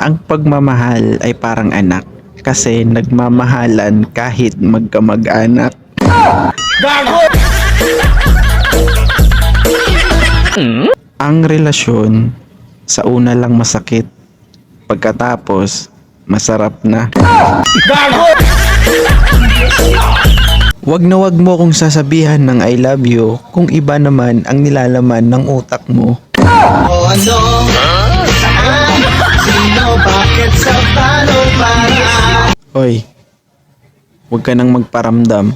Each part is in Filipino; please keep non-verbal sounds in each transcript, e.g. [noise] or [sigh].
Ang pagmamahal ay parang anak kasi nagmamahalan kahit magkamag-anak. Ang relasyon sa una lang masakit, pagkatapos masarap na. Wag na wag mo kong sasabihan ng I love you kung iba naman ang nilalaman ng utak mo. O ano? Saan? Hoy, huwag ka nang magparamdam.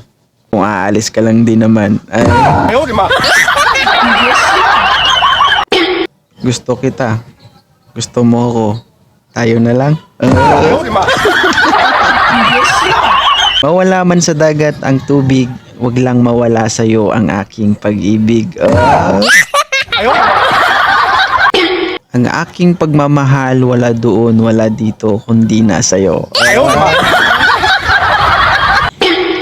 Kung aalis ka lang din naman. Ay, gusto kita. Gusto mo ako. Tayo na lang. Mawala man sa dagat ang tubig, wag lang mawala sa iyo ang aking pag-ibig. Ah. Ang aking pagmamahal wala doon, wala dito, kundi nasa iyo.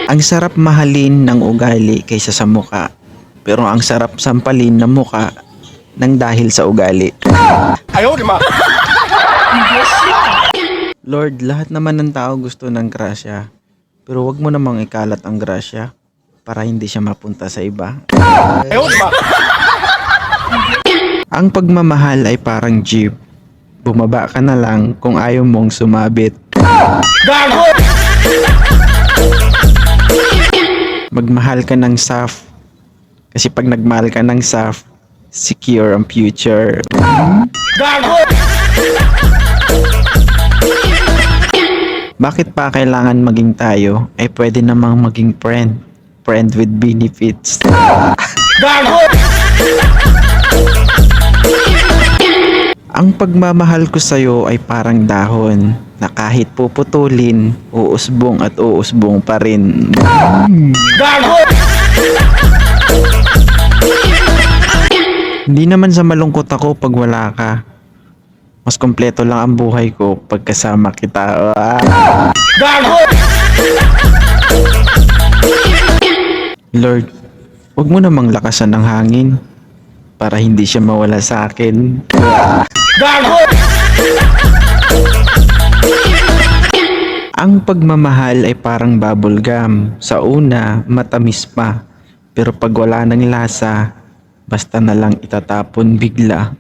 Ang sarap mahalin ng ugali kaysa sa muka. Pero ang sarap sampalin ng muka ng dahil sa ugali. Lord, lahat naman ng tao gusto ng grasya. Pero wag mo namang ikalat ang grasya para hindi siya mapunta sa iba. Ang pagmamahal ay parang jeep. Bumaba ka na lang kung ayaw mong sumabit. Magmahal ka ng SAF. Kasi pag nagmahal ka ng SAF, secure ang future. Bakit pa kailangan maging tayo? Ay pwede namang maging friend. Friend with benefits. Ang pagmamahal ko sa'yo ay parang dahon na kahit puputulin, uusbong at uusbong pa rin. Hindi naman sa malungkot ako pag wala ka. Mas kompleto lang ang buhay ko pag kasama kita. Ah! Lord, wag mo namang lakasan ng hangin para hindi siya mawala sa akin. Ang pagmamahal ay parang bubble gum. Sa una, matamis pa. Pero pag wala ng lasa, basta na lang itatapon bigla.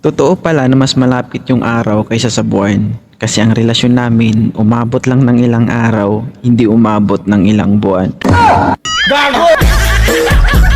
Totoo pala na mas malapit yung araw kaysa sa buwan. Kasi ang relasyon namin, umabot lang ng ilang araw, hindi umabot ng ilang buwan. Gago! [laughs]